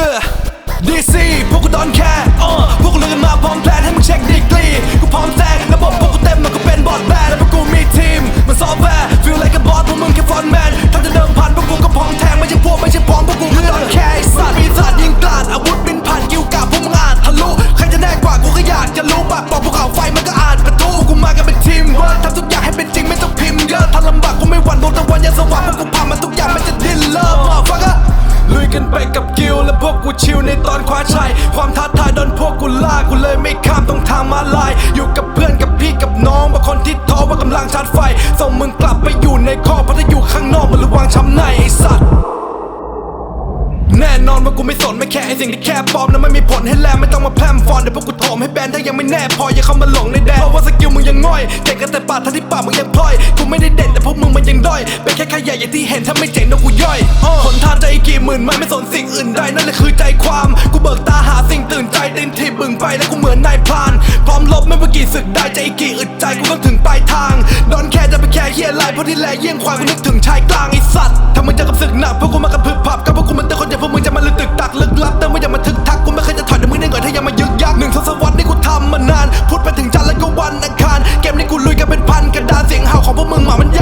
คือดีซีพวกกูดอนแคร์อ่อพวกกูลุยกันมาพร้อมแพลนให้มึงเช็คดีกรีกูพร้อมแซงระบบพวกกูเต็มมันก็เป็นบอดแบนแล้วพวกกูมีทีม มันซอฟต์แวร์ฟีลไลกับบอสพวกมึงแค่ฟอนแมนถ้าจะเดิมพันพวกกูก็พร้อมแทงไม่ใช่พวกไม่ใช่พร้อมพวกกูคือดอนแคร์ไอ้สัตว์ปีศาจยิงกลาดอาวุธบินผ่านกิ้วกาบพวกมึงอาจทะลุใครจะแน่กว่ากูก็อยากจะรู้ปากบอกภูเขาไฟมันก็อาจประทุกูมากันเป็นทีมเวิร์ทำทุกอย่างให้เป็นจริงไม่ต้องพิมพ์เยอะถ้าลำบากกูไม่หวั่นดวงตะวันยังสว่างพวกกูผ่านมาทุกอย่างไม่จะ โดนพวกกูล่ากูเลยไม่ข้ามต้องทางมาลาย อยู่กับเพื่อนกับพี่กับน้องบางคนที่ท้อว่ากำลังชาร์จไฟส่งมึงกลับไปอยู่ในคอกเพราะถ้าอยู่ข้างนอกมันระวังช้ำในไอ้สัตว น่นอนว่ากูไม่สนไม่แค่ไอสิ่งที่แค่ปลอมนั้นไม่มีผลให้แลไม่ต้องมาแพร่มฟอนเดี๋ยวพวกกูโถมให้แบนถ้ายังไม่แน่พออย่าเข้ามาหลงในแดนเพราะว่าสกิลมึงยังง่อยเก่งกันแต่ปากทั้งที่ปากมึงยังพลอยกูไม่ได้เด่นแต่พวกมึงมันยังด้อยเป็นแค่ขยะอย่างที่เห็นถ้าไม่เจ๋งเดี๋ยวกูย่อยหนทางใจอีกกี่หมื่นไม่ไม่สนสิ่งอื่นใดนั่นแหละคือใจความกูเบิกตาหาสิ่งตื่นใจเดินที่บึงไปแล้วกูเหมือนนายพราน พร้อมลบไม่ว่ากี่ศึกได้ใจอีกกี่อึดใจกูก็ถึงปลายทางดอนแค่จะไปแค่เฮียไรเพราะที่แลเยี่ยงควายกูนึกถึงชายกลางไอสัตว์ถ้ามึงจะกับศึกหนักพวกกูมากับพึบพับกับพวกกูมันแต่คนอย่างพวกมึงจะ มาลึกตึกตักลึกลับแต่ไม่อยากมาทึกทักกูไม่เคยจะถอยเดี๋ยวมึงได้เงินถ้ายังมายึกยักหนึ่งทศวรรษนี่กูทำมานานพูดไปถึงจันทร์แล้วก็วันอังคารเกมนี้กูลุยกันเป็นพันกระดานเสียงเห่าของพวกมึงหมามันย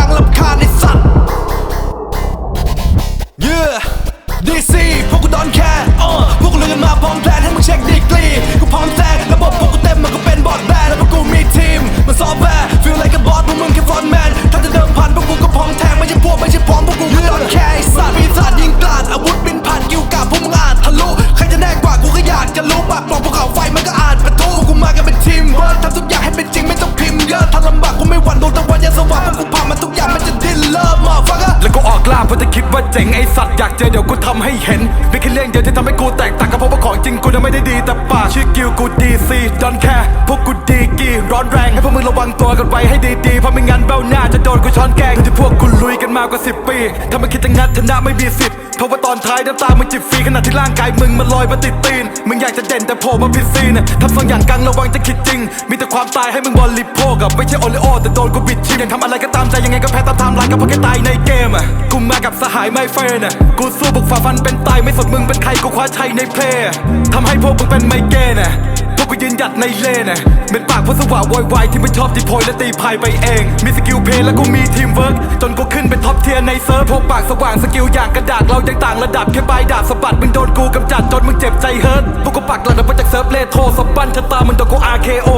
ออกล่าคิดว่าเจ๋งไอสัตว์อยากเจอเดี๋ยวกูทำให้เห็นไม่แค่เรื่องเดียวที่ทำให้กูแตกต่างก็เพราะว่าขอ จริงกูนั้นไม่ได้ดีแต่ปากชื่อกิลกูดีซีดอนแคร์พวกกูดีกีร้อนแรงให้พวกมึงระวังตัวกันไว้ให้ดีๆเพราะไม่งั้นเบ้าหน้าจะโดนกูช้อนแกงที่พวกกูลุยกันมากว่า10ปีถ้าไม่คิดจะงัดชนะไม่มีสิทธิ์เพราะว่าตอนท้ายน้ำตามึงจิบฟรีขณะที่ร่างกายมึงมันลอยมาติดตีนมึงอยากจะเด่นแต่โผล่มาผิดซีนน่ะทำสองอย่างกังระวังจะคิดจริง มีแต่ความตายให้มึงบริโภคกับไม่ใช่โอเลโอแต่โดนกูบิดชิมยังทำอะไรก็ตามใจยังไงก็แพ้ตามไทม์ไลน์ก็เพราะแค่ตายในเกมอะกูมากับสหายไม่เฟรนอะกูสู้บุกฝ่าฟันเป็นตายไม่สนมึงเป็นใครกูคว้าชัยในเพลย์ทำให้พวกมึงเป็นไมเกรนอะพวกกูยืนหยัดในเลนอะเป็นปากพวกสว่าโวยวายที่ไม่ชอบที่โพยและตีพายไปเอง มีสกิลเพลย์และกูมีทีมเวิร์กจนกูขึ้นเป็นท็อปเทียร์ในเซิร์ฟพวกปากสว่างสกิลอย่างกระดาษเรายังต่างระดับแค่ปลายดาบสะบัดมึงโดนกูกำจัดจนมึงเจ็บใจเฮิร์ตพวกกูปักหลักมาจากเซิร์ฟเลโทสบันชะตามึงโดนกู RKO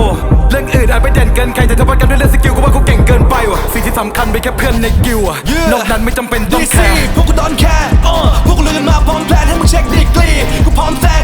เรื่องอื่นอาจไม่เด่นเกินใครแต่ถ้าวัดกันด้วยเรื่องสกิลกูว่ากูเก่งเกินไปว่ะสิ่งที่สำคัญเป็นแค่เพื่อนในกิลด์อะ Yeah นอกนั้นไม่จำเป็นต้องดีแคซีร์ พวกกูดอนแคร์อ่อพวกกูลุยกันมาพร้อมแพลนให้มึงเช็คดีกรีกูพร้อมแซง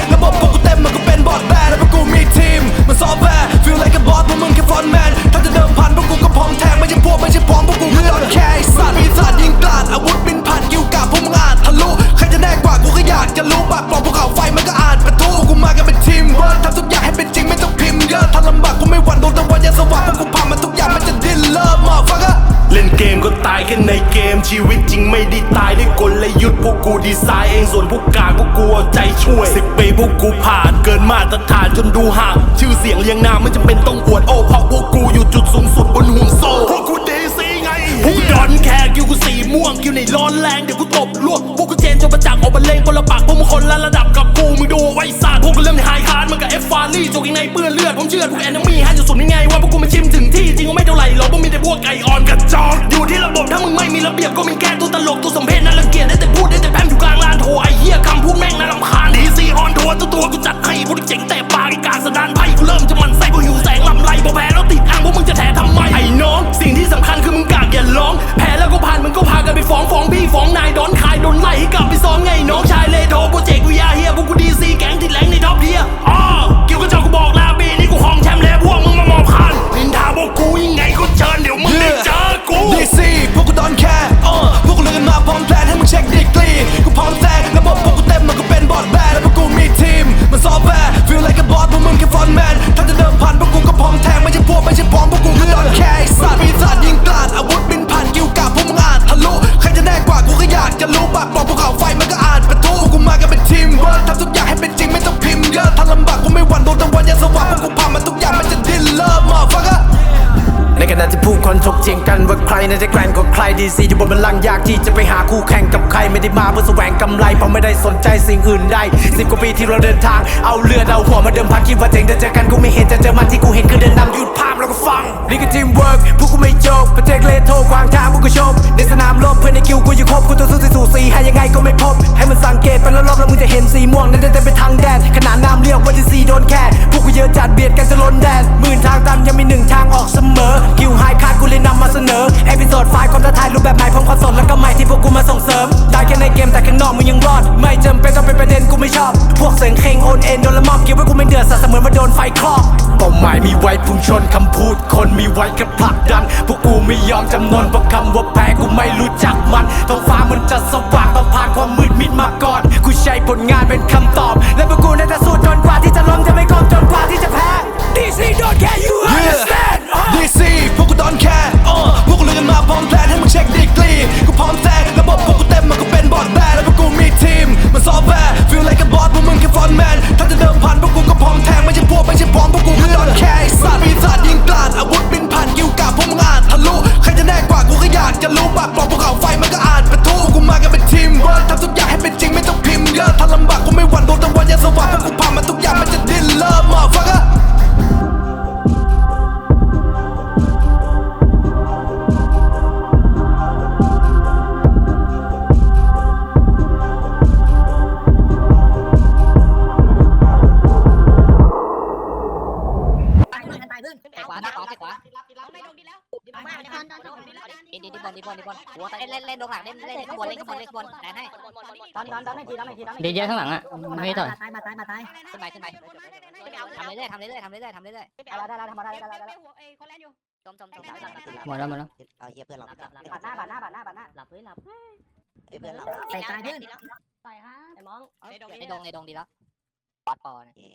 แค่ในเกมชีวิตจริงไม่ได้ตายด้วยกลยุทธ์พวกกูดีไซน์เองส่วนพวกกาพวกกูเอาใจช่วยสิบปีพวกกูผ่านเกินมาตรฐานจนดูห่าง ชื่อเสียงเรียงนามไม่จำเป็นต้องอวดโอ้เพราะพวกกูอยู่จุดสูงสุดบนห่วงโซ่พวกกูเดซี่ไงพวกดอนแคร์คิวกูสีม่วงคิวในร้อนแรงเดี๋ยวกูตบลวกพวกกูเจนจนประจักษ์ออกมาเลงคนละปากพวกมึงคนละระดับกับกูมึงดูไว้ซาดพวกกูเริ่มไฮฮาร์ดมันกับเอฟ รี่จกยังไงเปื้อนเลือด ผมเชื่อทุกแอนนมีฮันจะสุดยังไงว่าพวกกูมาชิมถึงที่จริงก็ไม่เท่าไหร่หรอกพวกมีแต่พวกไก่อ่อนกระจอกอยู่ที่ระบบถ้ามึงไม่มีระเบียบก็มีแค่ตัวตลกตัวสมเพศน่ารังเกียจได้แต่พูดได้แต่แพมอยู่กลางลานโถไอเหี้ยคำพูดแม่งน่ารำคาญดีซีออนทัวร์ตัวตัวกูจัดให้พวกเจ๋งแต่ปากไอการสดานไพ่กูเริ่มจะมันไส้กูหิวแสงลำไรพอแพ้แล้วติดอ่างพวกมึงจะแถทำไมไอ้น้องสิ่งที่สำคัญคือมึงกากอย่าร้องแพ้แล้วก็ผ่านมึงก็พากันไปฟ้องฟ้องพี่ฟ้องนายโดนขายโดนไล่ให้กลับไปซ้อมไงน้องชาย ดีซีอยู่บนบัลลังก์ยากที่จะไปหาคู่แข่งกับใครไม่ได้มาเพื่อแสวงกำไรเพราะไม่ได้สนใจสิ่งอื่นใดสิบกว่าปีที่เราเดินทาง เอาเลือดเอาหัวมาเดิมพันคิดว่าเจ๋งแต่เจอกันกูไม่เห็นจะเจอมันที่กูเห็นคือเดินนำหยุดภาพแล้วก็ฟังนี่คือทีมเวิร์กพวกกูไม่จบประเทศเลโทกวางทางพวกกูชมในสนามรบเพื่อนในคิวกูอยู่ครบกูตัวสู้สีสูสีให้ยังไงก็ไม่พบให้มันสั่ง ไมึงจะเห็นสีม่วงนั่นเดินไปทางแดนขนาดน้ำเรียกว่าที่สีโดนแค่พวกกูเยอะจัดเบียดกันจะล้นแดนหมื่นทางตันยังมีหนึ่งทางออกเสมอคิวไฮคาดกูเลยนำมาเสนอเอพิโซดไฟความท้าทายรูปแบบใหม่พร้อมความสดแล้วก็ใหม่ที่พวกกูมาส่งเสริมได้แค่ในเกมแต่ข้างนอกมึงยังรอด ไม่จำเป็นต้องเป็นประเด็นกูไม่ชอบ พวกเสียงเคงโอนเอ็นโดนละมอบเกี่ยวไว้กูไม่เดือดสัตว์เสมือนว่าโดนไฟคลอกเป้าหมายมีไว้พุ่งชนคำพูด คนมีไว้แค่ผลักดัน พวกกูไม่ยอมจำนนเพราะคำว่าแพ้กูไม่รู้จักมันท้องฟ้ามันจะสว่างต้องผ่านความมืดมิดมาก่อน ใช้ผลงานเป็นคำตอบ และพวกกูน่าจะสู้ อลดีบอลดีบอลหัวเล่นเล่นลงหลังเล่นเล่นข้างบนเล่นข้างบนเล่นข้างบนแทนให้ตอนตอนตอนไม่ทีตอนไม่ทีตอนดีเยอะข้างหลังอะมันไม่ต่อยตายมาตายมาตายขึ้นไปขึ้นไปทำเรื่อยๆทำเรื่อยๆทำเรื่อยๆทำเรื่อยเอาได้แล้วทำได้แล้วได้แล้วๆจมจมจมหมดแล้วหมดแล้วเอาเฮียเพื่อนเราบาดหน้าบาดหน้าบาดหน้าบาดหน้าหลับเฮ้ยหลับเฮ้ยเพื่อนเราใส่ตายขึ้นในดงในดงดีแล้วปอดปอเย้